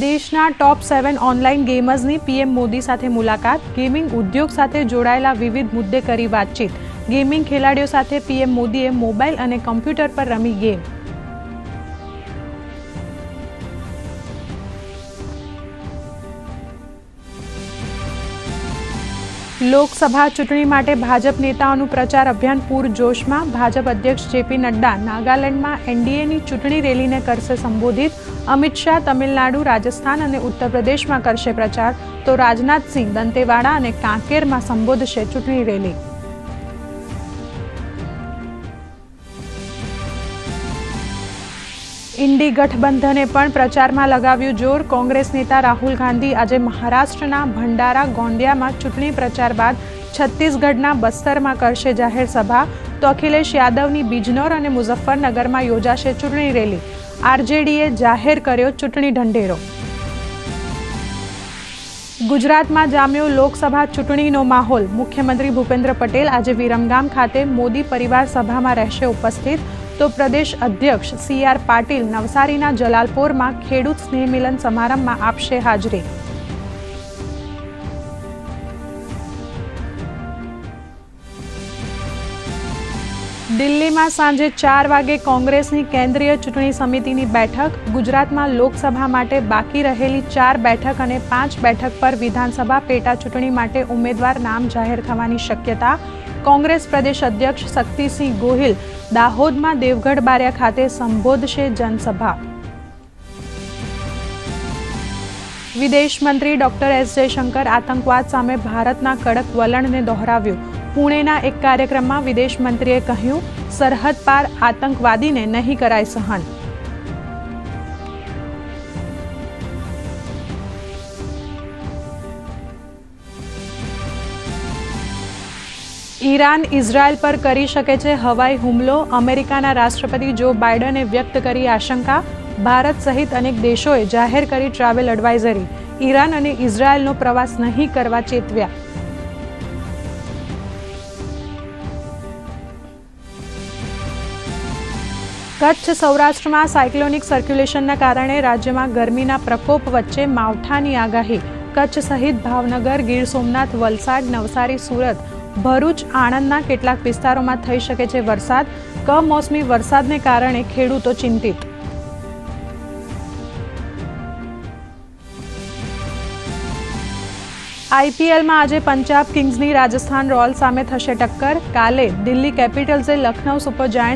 દેશના top seven online ગેમર્સની PM Modi સાથે મુલાકાત. ગેમિંગ ઉદ્યોગ સાથે જોડાયેલા વિવિધ મુદ્દે કરી વાતચીત. ગેમિંગ ખેલાડીઓ સાથે પીએમ મોદીએ મોબાઈલ અને કમ્પ્યુટર પર રમી ગેમ લોકસભા ચૂંટણી માટે ભાજપ નેતાઓનું પ્રચાર અભિયાન પૂરજોશમાં. ભાજપ અધ્યક્ષ જેપી નડ્ડા નાગાલેન્ડમાં એનડીએની ચૂંટણી રેલીને કરશે સંબોધિત. અમિત શાહ તમિલનાડુ, રાજસ્થાન અને ઉત્તર પ્રદેશમાં કરશે પ્રચાર. તો રાજનાથસિંહ, દંતેવાડા અને કાંકેરમાં સંબોધશે ચૂંટણી રેલી. ઇન્ડી ગઠબંધને પણ પ્રચારમાં લગાવ્યું જોર. કોંગ્રેસ નેતા રાહુલ ગાંધી આજે મહારાષ્ટ્રના ભંડારા ગોંડિયામાં ચૂંટણી પ્રચાર બાદ છત્તીસગઢના બસ્તરમાં કરશે જાહેર સભા. તો અખિલેશ યાદવની બિજનોર અને મુઝફ્ફરનગરમાં યોજાશે ચૂંટણી રેલી. આરજેડીએ જાહેર કર્યો ચૂંટણી ઢંઢેરો. ગુજરાતમાં જામ્યો લોકસભા ચૂંટણીનો માહોલ. મુખ્યમંત્રી ભૂપેન્દ્ર પટેલ આજે વિરમગામ ખાતે મોદી પરિવાર સભામાં રહેશે ઉપસ્થિત. તો પ્રદેશ અધ્યક્ષ સી આર પાટીલ નવસારીના જલાલપોરમાં ખેડૂત સ્નેહ મિલન સમારંભમાં આપશે હાજરી. દિલ્હીમાં સાંજે ચાર વાગે કોંગ્રેસની કેન્દ્રીય ચૂંટણી સમિતિની બેઠક, ગુજરાતમાં લોકસભા માટે બાકી રહેલી ચાર બેઠક અને પાંચ બેઠક પર વિધાનસભા પેટા ચૂંટણી માટે ઉમેદવાર નામ જાહેર થવાની શક્યતા કોંગ્રેસ પ્રદેશ અધ્યક્ષ શક્તિસિંહ ગોહિલ દાહોદમાં દેવગઢ બારિયા ખાતે સંબોધશે જનસભા. વિદેશ મંત્રી ડોક્ટર એસ જયશંકર આતંકવાદ સામે ભારતના કડક વલણને દોહરાવ્યું. પુણેના એક કાર્યક્રમમાં વિદેશ મંત્રીએ કહ્યું, સરહદ પાર આતંકવાદીને નહીં કરાય સહન. ઈરાન ઇઝરાયલ પર કરી શકે છે હવાઈ હુમલો. અમેરિકાના રાષ્ટ્રપતિ જો બાઇડને વ્યક્ત કરી આશંકા, ભારત સહિત અનેક દેશોએ જાહેર કરી ટ્રાવેલ એડવાઇઝરી. ઈરાન અને ઇઝરાયલનો પ્રવાસ નહીં કરવા ચેતવ્યા. કચ્છ સૌરાષ્ટ્રમાં સાયક્લોનિક સર્ક્યુલેશનના કારણે રાજ્યમાં ગરમીના પ્રકોપ વચ્ચે માવઠાની આગાહી. કચ્છ સહિત ભાવનગર, ગીર સોમનાથ, વલસાડ, નવસારી, સુરત ભરૂચ, આણંદના કેટલાક વિસ્તારોમાં થઈ શકે છે વરસાદ. કમોસમી વરસાદને કારણે ખેડૂતો ચિંતિત. આઈપીએલમાં આજે પંજાબ કિંગ્સની રાજસ્થાન રોયલ્સ સામે થશે ટક્કર. કાલે દિલ્હી કેપિટલ્સે લખનઉ સુપર જાયન્ટ